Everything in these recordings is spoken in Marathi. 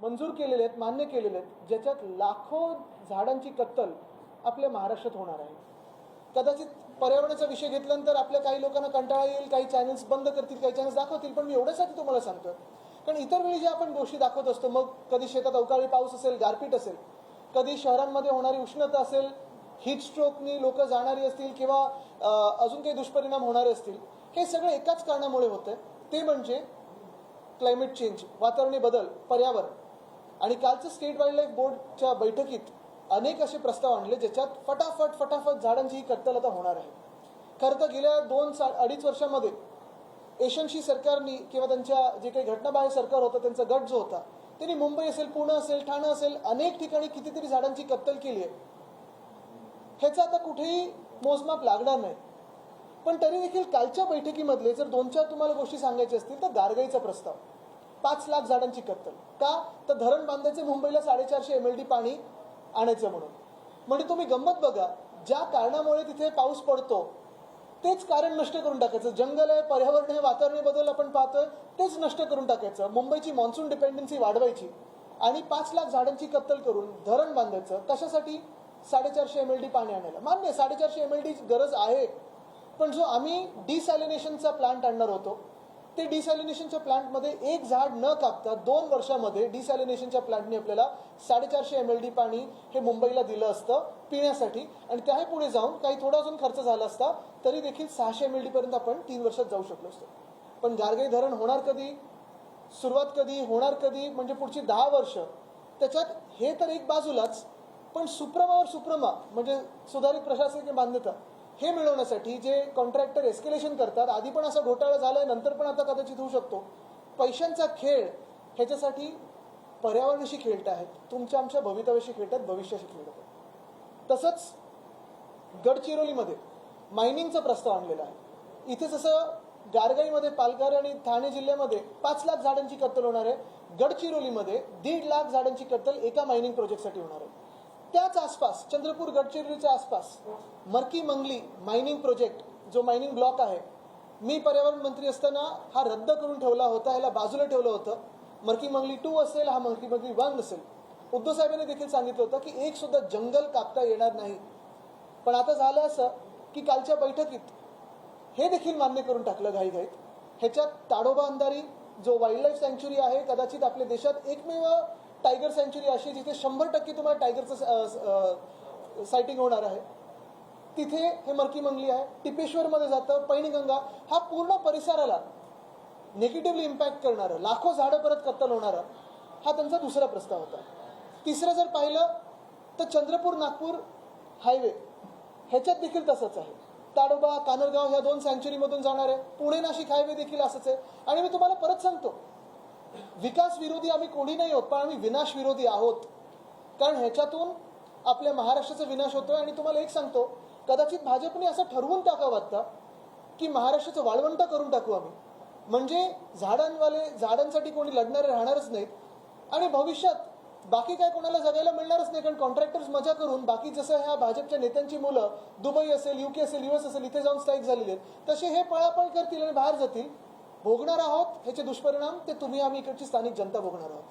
मंजूर केलेले आहेत मान्य केलेले आहेत ज्याच्यात लाखो झाडांची कत्तल आपल्या महाराष्ट्रात होणार आहे. कदाचित पर्यावरणाचा विषय घेतल्यानंतर आपल्या काही लोकांना कंटाळा येईल काही चॅनल्स बंद करतील काही चॅनल्स दाखवतील पण मी एवढ्यासाठी तुम्हाला सांगतो कारण इतर वेळी ज्या आपण गोष्टी दाखवत असतो मग कधी शेतात अवकाळी पाऊस असेल गारपीट असेल कधी शहरांमध्ये होणारी उष्णता असेल हीट स्ट्रोकनी लोक जाणारी असतील किंवा अजून काही दुष्परिणाम होणारे असतील हे सगळं एकाच कारणामुळे होतं ते म्हणजे क्लायमेट चेंज वातावरणीय बदल पर्यावरण. आणि कालचं स्टेट वाईल्ड लाईफ बोर्डच्या बैठकीत अनेक असे प्रस्ताव आणले ज्याच्यात फटाफट फटाफट झाडांची ही कत्तल आता होणार आहे. खरं तर गेल्या दोन सा अडीच वर्षामध्ये एशनशी सरकारनी किंवा त्यांच्या जे काही घटनाबाह्य सरकार होतं त्यांचा गट जो होता त्यांनी मुंबई असेल पुणे असेल ठाणे असेल अनेक ठिकाणी कितीतरी झाडांची कत्तल केली आहे. ह्याचा आता कुठेही मोजमाप लागणार नाही. पण तरी देखील कालच्या बैठकीमधले जर दोन चार तुम्हाला गोष्टी सांगायच्या असतील तर गारगाईचा प्रस्ताव. पाच लाख झाडांची कत्तल. का? तर धरण बांधायचे मुंबईला साडेचारशे एम एल डी पाणी आणायचं म्हणून. म्हणजे तुम्ही गंमत बघा ज्या कारणामुळे तिथे पाऊस पडतो तेच कारण नष्ट करून टाकायचं. जंगल आहे पर्यावरण आहे वातावरणीय बदल आपण पाहतोय तेच नष्ट करून टाकायचं. मुंबईची मान्सून डिपेंडन्सी वाढवायची आणि पाच लाख झाडांची कत्तल करून धरण बांधायचं. कशासाठी? साडेचारशे एम एल डी पाणी आणायला. मान्य साडेचारशे एम एल डी गरज आहे. पण जो आम्ही डिसॅलिनेशनचा प्लांट आणणार होतो ते डिसॅलिनेशनच्या प्लांटमध्ये एक झाड न कापता दोन वर्षामध्ये डिसॅलिनेशनच्या प्लांटने आपल्याला साडेचारशे एम एल डी पाणी हे मुंबईला दिलं असतं पिण्यासाठी. आणि त्याही पुढे जाऊन काही थोडा अजून खर्च झाला असता तरी देखील सहाशे एम एल डी पर्यंत आपण तीन वर्षात जाऊ शकलो असतो. पण गारगाई धरण होणार कधी? सुरुवात कधी? होणार कधी? म्हणजे पुढची दहा वर्ष. त्याच्यात हे तर एक बाजूलाच पण सुप्रमावर सुप्रमा म्हणजे सुधारित प्रशासकीय मान्यता हे मिळवण्यासाठी जे कॉन्ट्रॅक्टर एस्केलेशन करतात आधी पण असा घोटाळा झालाय नंतर पण आता कदाचित होऊ शकतो. पैशांचा खेळ ह्याच्यासाठी पर्यावरणाशी खेळत आहेत. तुमच्या आमच्या भवितव्याशी खेळतात भविष्याशी खेळत आहेत. तसंच गडचिरोलीमध्ये मायनिंगचा प्रस्ताव आणलेला आहे. इथे जसं गारगाईमध्ये पालघर आणि ठाणे जिल्ह्यामध्ये पाच लाख झाडांची कत्तल होणार आहे. गडचिरोलीमध्ये दीड लाख झाडांची कत्तल एका मायनिंग प्रोजेक्टसाठी होणार आहे. त्याच आसपास चंद्रपूर गडचिरोलीच्या आसपास मरकी मंगली मायनिंग प्रोजेक्ट जो मायनिंग ब्लॉक आहे मी पर्यावरण मंत्री असताना हा रद्द करून ठेवला होता याला बाजूला ठेवलं होतं. मरकी मंगली टू असेल हा मरकी मंगली वन असेल. उद्धव साहेबांनी देखील सांगितलं होतं की एक सुद्धा जंगल कापता येणार नाही. पण आता झालं असं की कालच्या बैठकीत हे देखील मान्य करून टाकलं घाईघाईत. ह्याच्यात ताडोबा अंधारी जो वाईल्ड लाईफ सँच्युरी आहे कदाचित आपल्या देशात एकमेव टायगर सँच्युरी अशी जिथे शंभर टक्के तुम्हाला टायगरचं सायटिंग होणार आहे. तिथे हे मरकी मंगली आहे टिपेश्वरमध्ये जातं पैणगंगा हा पूर्ण परिसराला निगेटिव्हली इम्पॅक्ट करणारं लाखो झाडं परत कत्तल होणारं हा त्यांचा दुसरा प्रस्ताव होता. तिसरं जर पाहिलं तर चंद्रपूर नागपूर हायवे ह्याच्यात देखील तसंच आहे. ताडोबा कानरगाव ह्या दोन सँच्युरीमधून जाणार आहे. पुणे नाशिक हायवे देखील असंच आहे. आणि मी तुम्हाला परत सांगतो विकास विरोधी आम्ही कोणी नाही आहोत पण आम्ही विनाश विरोधी आहोत. कारण ह्याच्यातून आपल्या महाराष्ट्राचा विनाश होतोय आणि तुम्हाला एक सांगतो कदाचित भाजपने असं ठरवून टाकावं आता की महाराष्ट्राचं वाळवंट करून टाकू आम्ही. म्हणजे झाडांवाले झाडांसाठी कोणी लढणारे राहणारच नाहीत आणि भविष्यात बाकी काय कोणाला जगायला मिळणारच नाही कारण कॉन्ट्रॅक्टर्स मजा करून बाकी जसं ह्या भाजपच्या नेत्यांची मुलं दुबई असेल युके असेल युएस असेल इथे जाऊन स्ट्राईक झालेले आहेत तसे हे पळापळ करतील आणि बाहेर जातील. भोगणार आहोत ह्याचे दुष्परिणाम ते तुम्ही आम्ही इकडची स्थानिक जनता भोगणार आहोत.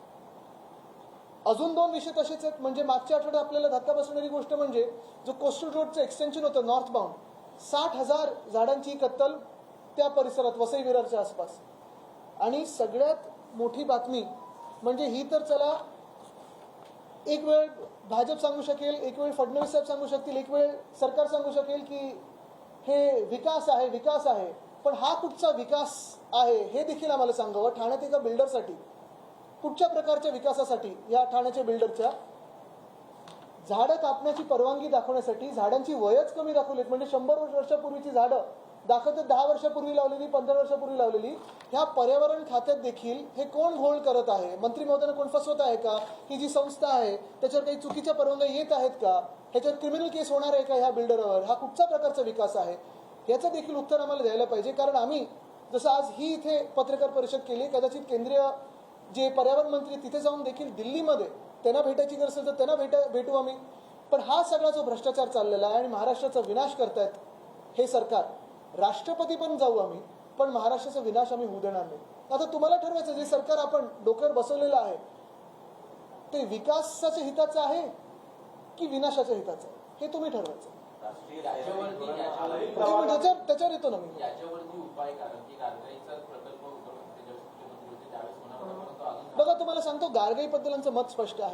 अजून दोन विषय तसेच आहेत. म्हणजे मागच्या आठवड्यात आपल्याला धक्का बसणारी गोष्ट म्हणजे जो कोस्टल रोडचं एक्सटेन्शन होतं नॉर्थ बाउंड साठ हजार झाडांची कत्तल त्या परिसरात वसई विरारच्या आसपास. आणि सगळ्यात मोठी बातमी म्हणजे ही तर चला एक वेळ भाजप सांगू शकेल एक वेळ फडणवीस साहेब सांगू शकतील एक वेळ सरकार सांगू शकेल की हे विकास आहे विकास आहे. पण हा कुठचा विकास आहे हे देखील आम्हाला सांगावं. ठाण्यात एका बिल्डरसाठी कुठच्या प्रकारच्या विकासासाठी या ठाण्याच्या बिल्डरच्या झाडं कापण्याची परवानगी दाखवण्यासाठी झाडांची वयच कमी दाखवलीत म्हणजे शंभर वर्षापूर्वीची झाडं दाखवतात दहा वर्षापूर्वी लावलेली पंधरा वर्षापूर्वी लावलेली. ह्या पर्यावरण खात्यात देखील हे कोण घोळ करत आहे? मंत्री महोदयांना कोण फसवत आहे का? ही जी संस्था आहे त्याच्यावर काही चुकीच्या परवानग्या येत आहेत का? ह्याच्यावर क्रिमिनल केस होणार आहे का ह्या बिल्डरवर हा कुठच्या प्रकारचा विकास आहे? याचं देखील उत्तर आम्हाला द्यायला पाहिजे. कारण आम्ही जसं आज ही इथे पत्रकार परिषद केली कदाचित केंद्रीय जे पर्यावरण मंत्री तिथे जाऊन देखील दिल्लीमध्ये त्यांना भेटायची गरज असेल तर त्यांना भेटा भेटू आम्ही. पण हा सगळा जो भ्रष्टाचार चाललेला आहे आणि महाराष्ट्राचा विनाश करतायत हे सरकार राष्ट्रपती पण जाऊ आम्ही पण महाराष्ट्राचा विनाश आम्ही होऊ देणार नाही. आता तुम्हाला ठरवायचं जे सरकार आपण डोक्यावर बसवलेलं आहे ते विकासाच्या हिताचं आहे की विनाशाच्या हिताचं आहे? हे तुम्ही ठरवायचं मिनिट त्याच्यावर त्याच्यावर येतो ना मी. याच्यावरती उपाय कारण की गारगाईचा प्रकल्प होतो त्याच्यावर मुख्यमंत्री होते त्यावेळेस होणार होता परंतु अजून बघा तुम्हाला सांगतो गारगाई बद्दल आमचं मत स्पष्ट आहे.